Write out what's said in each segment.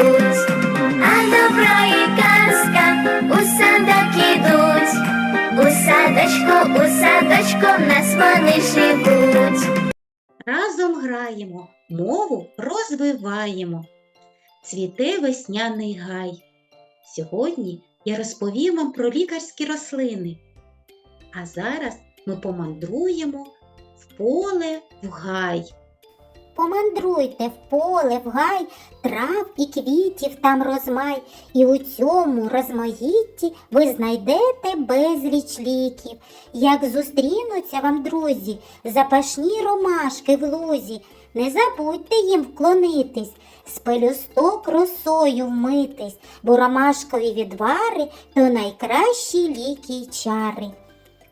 живуть, а добро і казка у садок ідуть, у садочку, у садочку в нас вони живуть. Разом граємо, мову розвиваємо. Цвіте весняний гай. Сьогодні я розповім вам про лікарські рослини. А зараз ми помандруємо в поле в гай. Помандруйте в поле, в гай, трав і квітів там розмай, і у цьому розмаїтті ви знайдете безліч ліків. Як зустрінуться вам, друзі, запашні ромашки в лузі, не забудьте їм вклонитись, з пелюсток росою вмитись, бо ромашкові відвари то найкращі ліки й чари.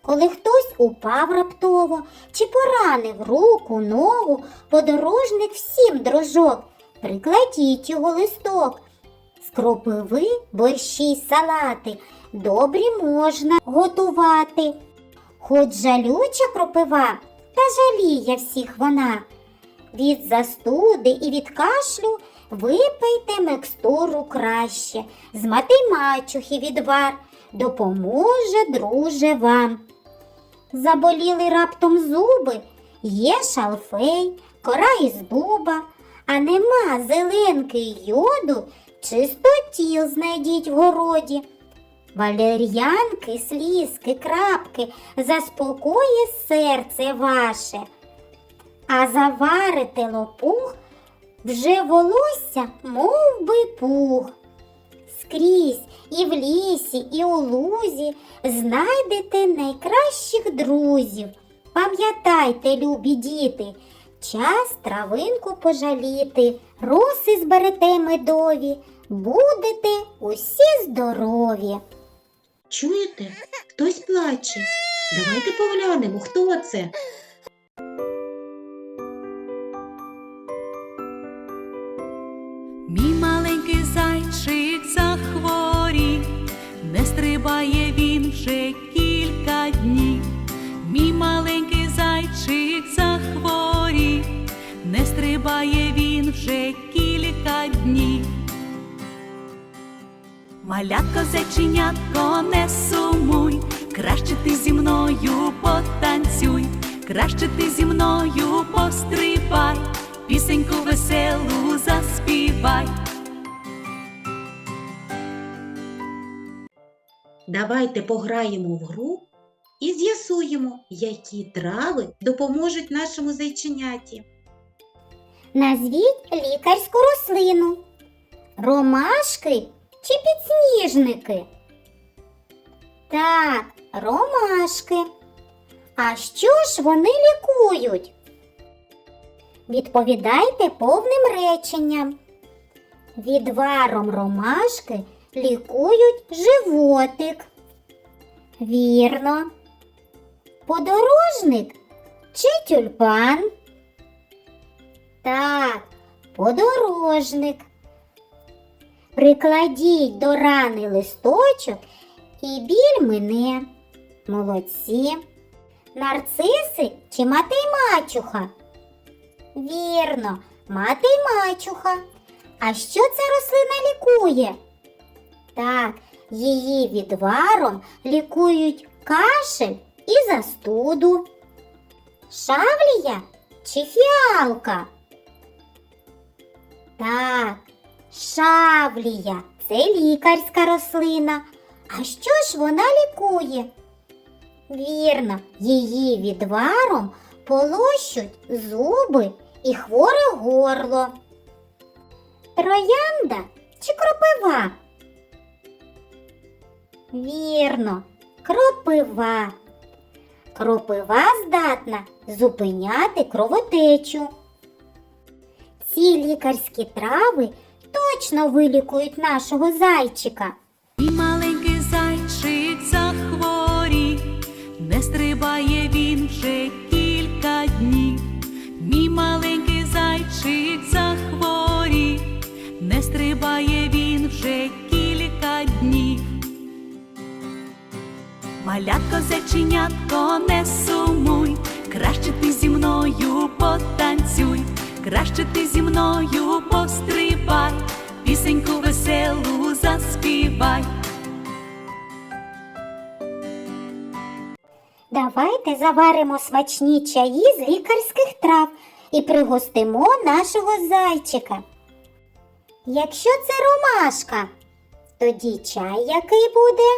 Коли хтось упав раптово чи поранив руку, ногу, подорожник всім дрожок, прикладіть його листок. З кропиви борщі й салати добрі можна готувати. Хоч жалюча кропива, та жаліє всіх вона. Від застуди і від кашлю випийте мекстуру краще, з мати мачухи відвар допоможе, друже, вам. Заболіли раптом зуби, є шалфей, кора із дуба, а нема зеленки йоду, чистотіл знайдіть в городі. Валер'янки, слізки, крапки заспокоє серце ваше, а заварите лопух, вже волосся, мов би пух. Скрізь і в лісі, і у лузі знайдете найкращих друзів. Пам'ятайте, любі діти, час травинку пожаліти, роси зберете медові, будете усі здорові. Чуєте? Хтось плаче. Давайте поглянемо, хто це. Днів. Малятко зайченятко, не сумуй, краще ти зі мною потанцюй, краще ти зі мною пострибай, пісеньку веселу заспівай. Давайте пограємо в гру і з'ясуємо, які трави допоможуть нашому зайченяті. Назвіть лікарську рослину. Ромашки чи підсніжники? Так, ромашки. А що ж вони лікують? Відповідайте повним реченням. Відваром ромашки лікують животик. Вірно. Подорожник чи тюльпан? Так, подорожник. Прикладіть до рани листочок і біль мине. Молодці. Нарциси чи мати й мачуха? Вірно, мати й мачуха. А що ця рослина лікує? Так, її відваром лікують кашель і застуду. Шавлія чи фіалка? Так, шавлія це лікарська рослина. А що ж вона лікує? Вірно, її відваром полощуть зуби і хворе горло. Троянда чи кропива? Вірно, кропива. Кропива здатна зупиняти кровотечу. Ці лікарські трави точно вилікують нашого зайчика. Мій маленький зайчик захворів, не стрибає він вже кілька днів. Мій маленький зайчик захворів, не стрибає він вже кілька днів. Малятко зайченятко, не сумуй, краще ти зі мною потанцюй, краще ти зі мною пострибай, пісеньку веселу заспівай. Давайте заваримо смачні чаї з лікарських трав і пригостимо нашого зайчика. Якщо це ромашка, тоді чай який буде?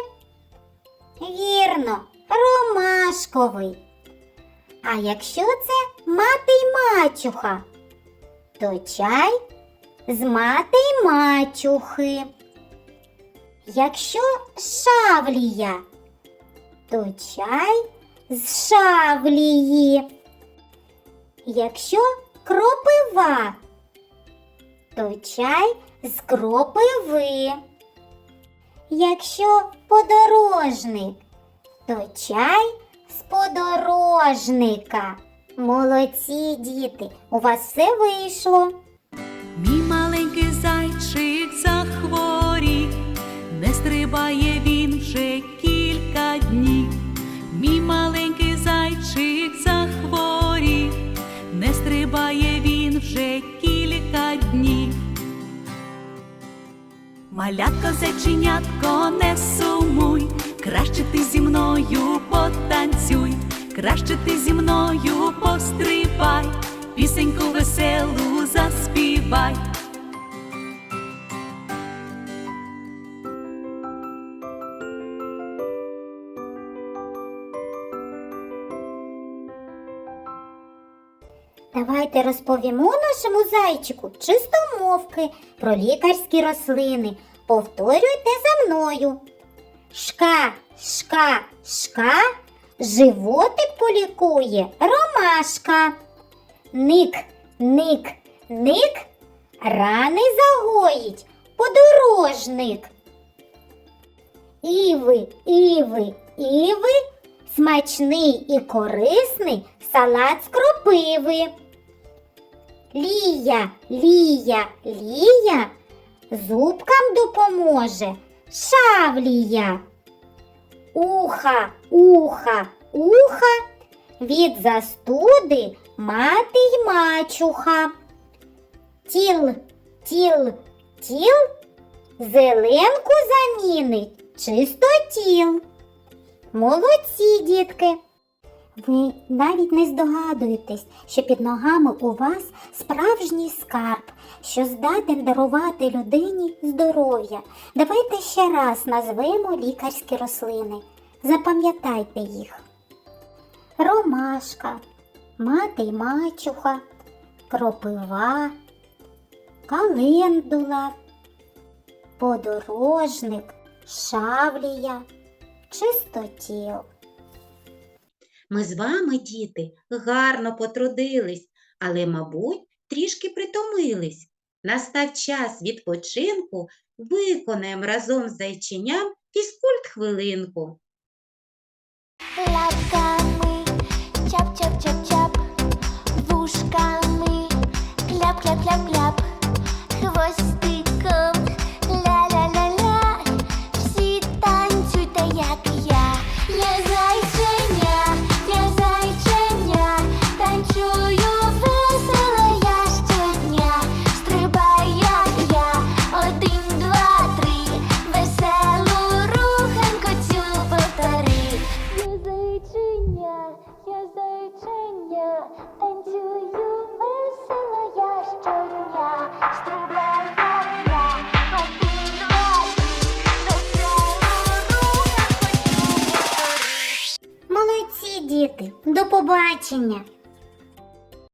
Вірно, ромашковий. А якщо це мати й мачуха, то чай з мати мачухи. Якщо шавлія, то чай з шавлії. Якщо кропива, то чай з кропиви. Якщо подорожник, то чай з подорожника. Молодці діти, у вас все вийшло. Мій маленький зайчик захворів, не стрибає він вже кілька днів. Мій маленький зайчик захворів, не стрибає він вже кілька днів. Малятко зайченятко, не сумуй, краще ти зі мною потанцюй, краще ти зі мною пострибай, пісеньку веселу заспівай. Давайте розповімо нашому зайчику чистомовки про лікарські рослини. Повторюйте за мною. Шка, шка, шка, животик полікує ромашка. Ник, ник, ник, рани загоїть подорожник. Іви, іви, іви, смачний і корисний салат з кропиви. Лія, лія, лія, зубкам допоможе шавлія. Уха, уха, уха, від застуди мати й мачуха. Тіл, тіл, тіл, зеленку замінить чистотіл. Молодці, дітки! Ви навіть не здогадуєтесь, що під ногами у вас справжній скарб, що здатен дарувати людині здоров'я. Давайте ще раз назвемо лікарські рослини. Запам'ятайте їх. Ромашка, мати й мачуха, кропива, календула, подорожник, шавлія, чистотіл. Ми з вами, діти, гарно потрудились, але, мабуть, трішки притомились. Настав час відпочинку, виконаємо разом з зайченям фізкульт хвилинку. Лапками чап-чап-чап-чап, вушками кляп-кляп-кляп-кляп, танцюю весело я щодня, стрибай, як я. Молодці, діти, до побачення!